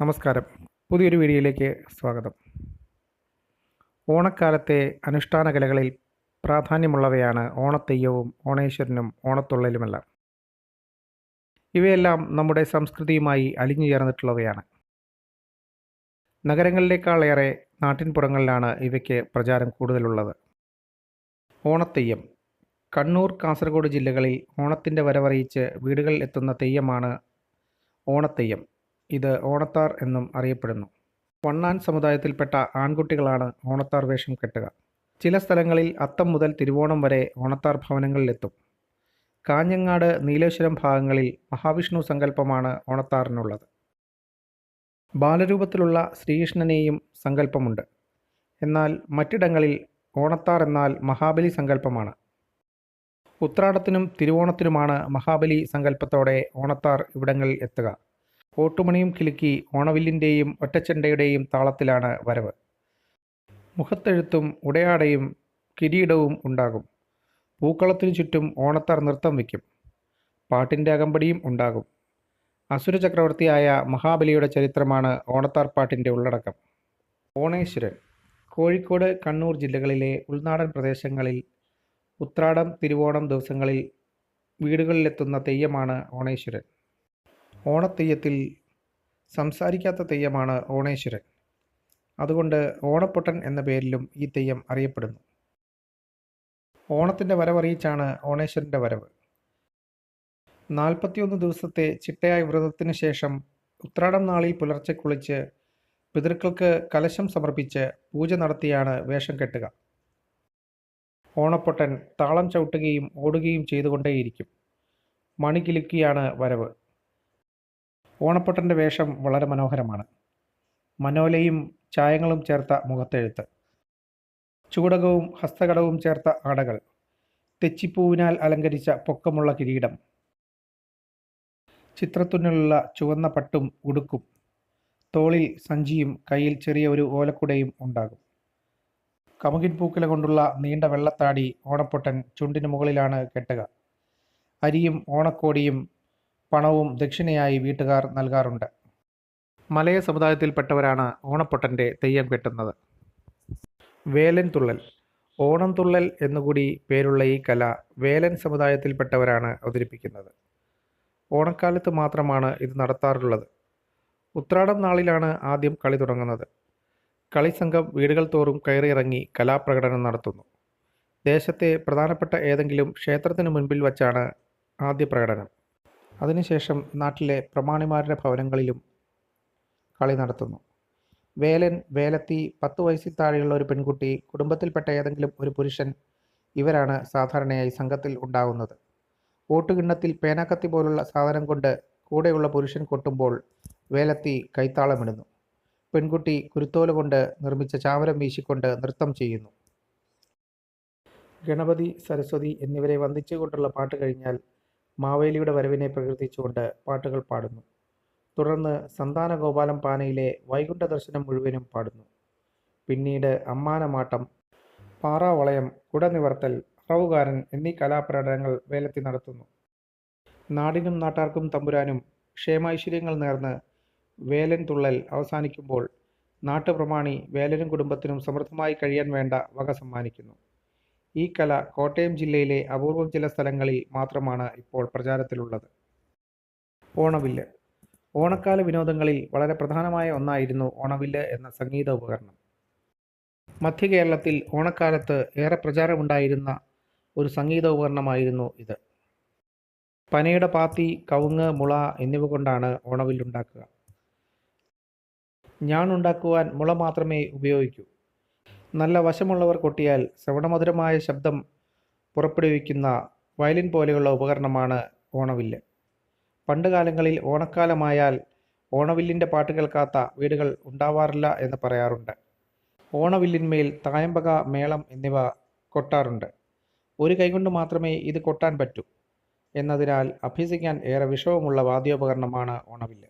നമസ്കാരം. പുതിയൊരു വീഡിയോയിലേക്ക് സ്വാഗതം. ഓണക്കാലത്തെ അനുഷ്ഠാന കലകളിൽ പ്രാധാന്യമുള്ളവയാണ് ഓണത്തെയ്യവും ഓണേശ്വരനും ഓണത്തുള്ളലുമെല്ലാം. ഇവയെല്ലാം നമ്മുടെ സംസ്കൃതിയുമായി അലിഞ്ഞു ചേർന്നിട്ടുള്ളവയാണ്. നഗരങ്ങളിലേക്കാളേറെ നാട്ടിൻപുറങ്ങളിലാണ് ഇവയ്ക്ക് പ്രചാരം കൂടുതലുള്ളത്. ഓണത്തെയ്യം. കണ്ണൂർ കാസർഗോഡ് ജില്ലകളിൽ ഓണത്തിന്റെ വരവറിയിച്ച് വീടുകളിൽ എത്തുന്ന തെയ്യമാണ് ഓണത്തെയ്യം. ഇത് ഓണത്താർ എന്നും അറിയപ്പെടുന്നു. വണ്ണാൻ സമുദായത്തിൽപ്പെട്ട ആൺകുട്ടികളാണ് ഓണത്താർ വേഷം കെട്ടുക. ചില സ്ഥലങ്ങളിൽ അത്തം മുതൽ തിരുവോണം വരെ ഓണത്താർ ഭവനങ്ങളിലെത്തും. കാഞ്ഞങ്ങാട് നീലേശ്വരം ഭാഗങ്ങളിൽ മഹാവിഷ്ണു സങ്കല്പമാണ് ഓണത്താറിനുള്ളത്. ബാലരൂപത്തിലുള്ള ശ്രീകൃഷ്ണനെയും സങ്കല്പമുണ്ട്. എന്നാൽ മറ്റിടങ്ങളിൽ ഓണത്താർ എന്നാൽ മഹാബലി സങ്കല്പമാണ്. ഉത്രാടത്തിനും തിരുവോണത്തിനുമാണ് മഹാബലി സങ്കല്പത്തോടെ ഓണത്താർ ഇവിടങ്ങളിൽ എത്തുക. ഓട്ടുമണിയും കിലുക്കി ഓണവില്ലിന്റെയും ഒറ്റച്ചെണ്ടയുടെയും താളത്തിലാണ് വരവ്. മുഖത്തെഴുത്തും ഉടയാടയും കിരീടവും ഉണ്ടാകും. പൂക്കളത്തിനു ചുറ്റും ഓണത്താർ നൃത്തം വയ്ക്കും. പാട്ടിന്റെ അകമ്പടിയും ഉണ്ടാകും. അസുര ചക്രവർത്തിയായ മഹാബലിയുടെ ചരിത്രമാണ് ഓണത്താർ പാട്ടിന്റെ ഉള്ളടക്കം. ഓണേശ്വരൻ കോഴിക്കോട് കണ്ണൂർ ജില്ലകളിലെ ഉൾനാടൻ പ്രദേശങ്ങളിൽ ഉത്രാടം തിരുവോണം ദിവസങ്ങളിൽ വീടുകളിലെത്തുന്ന തെയ്യമാണ് ഓണേശ്വരൻ ഓണത്തെയ്യത്തിൽ സംസാരിക്കാത്ത തെയ്യമാണ് ഓണേശ്വരൻ. അതുകൊണ്ട് ഓണപ്പൊട്ടൻ എന്ന പേരിലും ഈ തെയ്യം അറിയപ്പെടുന്നു. ഓണത്തിന്റെ വരവറിയിച്ചാണ് ഓണേശ്വരന്റെ വരവ്. നാൽപ്പത്തിയൊന്ന് ദിവസത്തെ ചിട്ടയായ വ്രതത്തിന് ശേഷം ഉത്രാടം നാളിൽ പുലർച്ചെ കുളിച്ച് പിതൃക്കൾക്ക് കലശം സമർപ്പിച്ച് പൂജ നടത്തിയാണ് വേഷം കെട്ടുക. ഓണപ്പൊട്ടൻ താളം ചവിട്ടുകയും ഓടുകയും ചെയ്തുകൊണ്ടേയിരിക്കും. മണി കിലുക്കിയാണ് വരവ്. ഓണപ്പൊട്ടന്റെ വേഷം വളരെ മനോഹരമാണ്. മനോലയും ചായങ്ങളും ചേർത്ത മുഖത്തെഴുത്ത്. ചൂടകവും ഹസ്തകടവും ചേർത്ത ആടകൾ. തെച്ചിപ്പൂവിനാൽ അലങ്കരിച്ച പൊക്കമുള്ള കിരീടം. ചിത്രത്തുന്നിലുള്ള ചുവന്ന പട്ടും ഉടുക്കും. തോളിൽ സഞ്ചിയും കയ്യിൽ ചെറിയ ഒരു ഓലക്കുടയും ഉണ്ടാകും. കമുകിൻ പൂക്കില കൊണ്ടുള്ള നീണ്ട വെള്ളത്താടി ഓണപ്പൊട്ടൻ ചുണ്ടിന് മുകളിലാണ് കെട്ടുക. അരിയും ഓണക്കോടിയും പണവും ദക്ഷിണയായി വീട്ടുകാർ നൽകാറുണ്ട്. മലയ സമുദായത്തിൽപ്പെട്ടവരാണ് ഓണപ്പൊട്ടന്റെ തെയ്യം കെട്ടുന്നത്. വേലൻ തുള്ളൽ. ഓണം തുള്ളൽ എന്നുകൂടി പേരുള്ള ഈ കല വേലൻ സമുദായത്തിൽപ്പെട്ടവരാണ് അവതരിപ്പിക്കുന്നത്. ഓണക്കാലത്ത് മാത്രമാണ് ഇത് നടത്താറുള്ളത്. ഉത്രാടം നാളിലാണ് ആദ്യം കളി തുടങ്ങുന്നത്. കളിസംഘം വീടുകൾ തോറും കയറിയിറങ്ങി കലാപ്രകടനം നടത്തുന്നു. ദേശത്തെ പ്രധാനപ്പെട്ട ഏതെങ്കിലും ക്ഷേത്രത്തിന് മുൻപിൽ വച്ചാണ് ആദ്യ പ്രകടനം. അതിനുശേഷം നാട്ടിലെ പ്രമാണിമാരുടെ ഭവനങ്ങളിലും കളി നടത്തുന്നു. വേലൻ വേലത്തി പത്ത് വയസ്സിൽ താഴെയുള്ള ഒരു പെൺകുട്ടി കുടുംബത്തിൽപ്പെട്ട ഏതെങ്കിലും ഒരു പുരുഷൻ ഇവരാണ് സാധാരണയായി സംഘത്തിൽ ഉണ്ടാകുന്നത്. ഓട്ടുകിണ്ണത്തിൽ പേനാക്കത്തി പോലുള്ള സാധനം കൊണ്ട് കൂടെയുള്ള പുരുഷൻ കൊട്ടുമ്പോൾ വേലത്തി കൈത്താളമിടുന്നു. പെൺകുട്ടി കുരുത്തോല കൊണ്ട് നിർമ്മിച്ച ചാമരം വീശിക്കൊണ്ട് നൃത്തം ചെയ്യുന്നു. ഗണപതി സരസ്വതി എന്നിവരെ വന്ദിച്ചുകൊണ്ടുള്ള പാട്ട് കഴിഞ്ഞാൽ മാവേലിയുടെ വരവിനെ പ്രകീർത്തിച്ചുകൊണ്ട് പാട്ടുകൾ പാടുന്നു. തുടർന്ന് സന്താന ഗോപാലം പാനയിലെ വൈകുണ്ഠ ദർശനം മുഴുവനും പാടുന്നു. പിന്നീട് അമ്മാനമാട്ടം പാറാവളയം കുടനിവർത്തൽ അറവുകാരൻ എന്നീ കലാപ്രകടനങ്ങൾ വേലത്തി നടത്തുന്നു. നാടിനും നാട്ടാർക്കും തമ്പുരാനും ക്ഷേമൈശ്വര്യങ്ങൾ നേർന്ന് വേലൻ തുള്ളൽ അവസാനിക്കുമ്പോൾ നാട്ടുപ്രമാണി വേലനും കുടുംബത്തിനും സമൃദ്ധമായി കഴിയാൻ വേണ്ട വക സമ്മാനിക്കുന്നു. ഈ കല കോട്ടയം ജില്ലയിലെ അപൂർവം ചില സ്ഥലങ്ങളിൽ മാത്രമാണ് ഇപ്പോൾ പ്രചാരത്തിലുള്ളത്. ഓണവില്ല്. ഓണക്കാല വിനോദങ്ങളിൽ വളരെ പ്രധാനമായ ഒന്നായിരുന്നു ഓണവില്ല് എന്ന സംഗീത ഉപകരണം. മധ്യ കേരളത്തിൽ ഓണക്കാലത്ത് ഏറെ പ്രചാരമുണ്ടായിരുന്ന ഒരു സംഗീത ഉപകരണമായിരുന്നു ഇത്. പനയുടെ പാത്തി കവുങ്ങ് മുള എന്നിവ കൊണ്ടാണ് ഓണവില്ലുണ്ടാക്കുക ഞാണുണ്ടാക്കുവാൻ മുള മാത്രമേ ഉപയോഗിക്കൂ. നല്ല വശമുള്ളവർ കൊട്ടിയാൽ ശ്രവണമധുരമായ ശബ്ദം പുറപ്പെടുവിക്കുന്ന വയലിൻ പോലെയുള്ള ഉപകരണമാണ് ഓണവില്ല്. പണ്ടുകാലങ്ങളിൽ ഓണക്കാലമായാൽ ഓണവില്ലിന്റെ പാട്ട് കേൾക്കാത്ത വീടുകൾ ഉണ്ടാവാറില്ല എന്ന് പറയാറുണ്ട്. ഓണവില്ലിന്മേൽ തായമ്പക മേളം എന്നിവ കൊട്ടാറുണ്ട്. ഒരു കൈകൊണ്ട് മാത്രമേ ഇത് കൊട്ടാൻ പറ്റൂ എന്നതിനാൽ അഭ്യസിക്കാൻ ഏറെ വിഷമമുള്ള വാദ്യോപകരണമാണ് ഓണവില്ല്.